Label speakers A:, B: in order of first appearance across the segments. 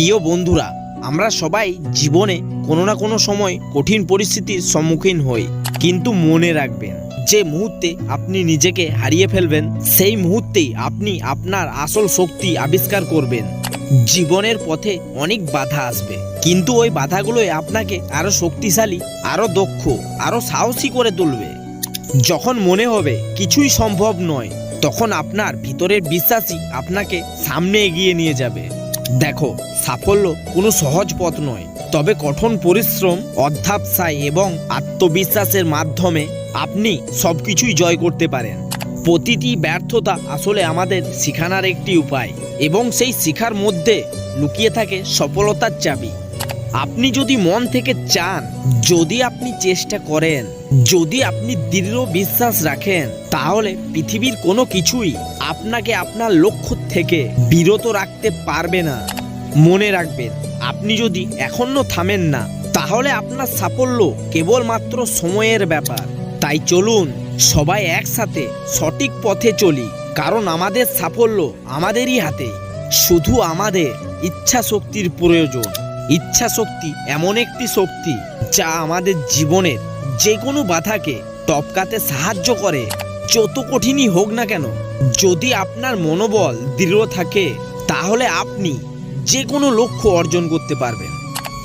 A: প্রিয় বন্ধুরা, আমরা সবাই জীবনে কোনো না কোনো সময় কঠিন পরিস্থিতির সম্মুখীন হই। কিন্তু মনে রাখবেন, যে মুহূর্তে আপনি নিজেকে হারিয়ে ফেলবেন, সেই মুহূর্তেই আপনি আপনার আসল শক্তি আবিষ্কার করবেন। জীবনের পথে অনেক বাধা আসবে, কিন্তু ওই বাধাগুলোই আপনাকে আরও শক্তিশালী, আরও দক্ষ, আরও সাহসী করে তুলবে। যখন মনে হবে কিছুই সম্ভব নয়, তখন আপনার ভিতরের বিশ্বাসই আপনাকে সামনে এগিয়ে নিয়ে যাবে। দেখো, সাফল্য কোনো সহজ পথ নয়। তবে কঠোর পরিশ্রম, অধ্যাবসায় এবং আত্মবিশ্বাসের মাধ্যমে আপনি সব কিছুই জয় করতে পারেন। প্রতিটি ব্যর্থতা আসলে আমাদের শিখানোর একটি উপায় এবং সেই শিখার মধ্যে লুকিয়ে থাকে সফলতার চাবি। আপনি যদি মন থেকে চান, যদি আপনি চেষ্টা করেন যদি আপনি দৃঢ় বিশ্বাস রাখেন, তাহলে পৃথিবীর কোনো কিছুই আপনাকে আপনার লক্ষ্য থেকে বিরত রাখতে পারবে না। মনে রাখবেন, আপনি যদি এখনও থামেন না, তাহলে আপনার সাফল্য কেবলমাত্র সময়ের ব্যাপার। তাই চলুন, সবাই একসাথে সঠিক পথে চলি, কারণ আমাদের সাফল্য আমাদেরই হাতে। শুধু আমাদের ইচ্ছা শক্তির প্রয়োজন। ইচ্ছা শক্তি এমন একটি শক্তি যা আমাদের জীবনের যে কোনো বাধাকে টপকাতে সাহায্য করে। যত কঠিনই হোক না কেন, যদি আপনার মনোবল দৃঢ় থাকে, তাহলে আপনি যে কোনো লক্ষ্য অর্জন করতে পারবেন।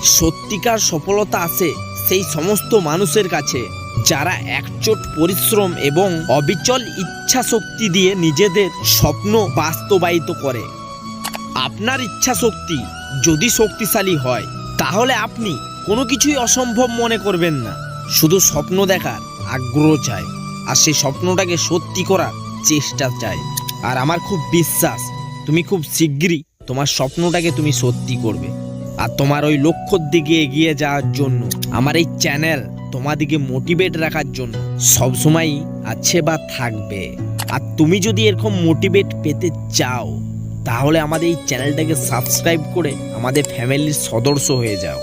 A: সত্যিকার সফলতা আসে সেই সমস্ত মানুষের কাছে, যারা একচোট পরিশ্রম এবং অবিচল ইচ্ছা শক্তি দিয়ে নিজেদের স্বপ্ন বাস্তবায়িত করে। আপনার ইচ্ছা শক্তি যদি শক্তিশালী হয়, তাহলে আপনি কোনো কিছুই অসম্ভব মনে করবেন না। শুধু স্বপ্ন দেখার আগ্রহ চাই আর সেই স্বপ্নটাকে সত্যি করার চেষ্টা চাই আর আমার খুব বিশ্বাস, তুমি খুব শিগগিরই তোমার স্বপ্নটাকে তুমি সত্যি করবে। আর তোমার ওই লক্ষ্যর দিকে এগিয়ে যাওয়ার জন্য, আমার এই চ্যানেল তোমাদিকে মোটিভেট রাখার জন্য সবসময়ই আছে বা থাকবে। আর তুমি যদি এরকম মোটিভেট পেতে চাও, তাহলে আমাদের এই চ্যানেলটাকে সাবস্ক্রাইব করে আমাদের ফ্যামিলির সদস্য হয়ে যাও।